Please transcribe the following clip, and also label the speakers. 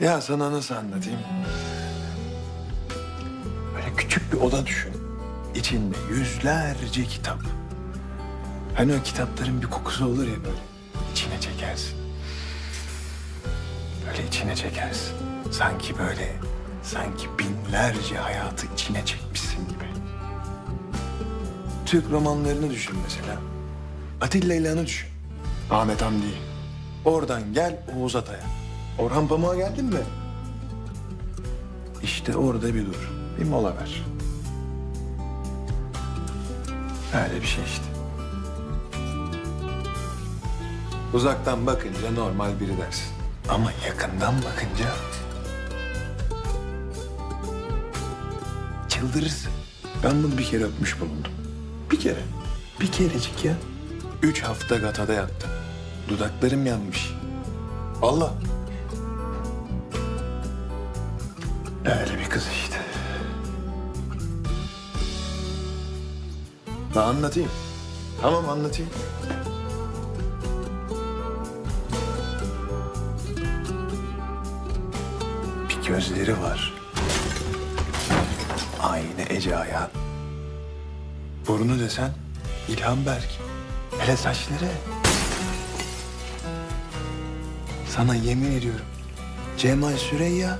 Speaker 1: Ya sana nasıl anlatayım? Böyle küçük bir oda düşün. İçinde yüzlerce kitap. Hani o kitapların bir kokusu olur ya böyle. İçine çekersin. Böyle içine çekersin. Sanki böyle, sanki binlerce hayatı içine çekmişsin gibi. Türk romanlarını düşün mesela. Atilla İlhan'ı düşün. Ahmet Hamdi'yi. Oradan gel Oğuz Atay'a. Orhan Pamuk'a geldin mi? İşte orada bir dur. Bir mola ver. Öyle bir şey işte. Uzaktan bakınca normal biri dersin. Ama yakından bakınca... Çıldırırsın. Ben bunu bir kere öpmüş bulundum. Bir kere. Bir kerecik ya. Üç hafta gatada yattım. Dudaklarım yanmış. Allah. Öyle bir kız işte. Ben anlatayım. Tamam anlatayım. Bir gözleri var. Aynı Ece Ayhan. Burnu desen İlhan Berk. Hele saçları. Sana yemin ediyorum. Cemal Süreyya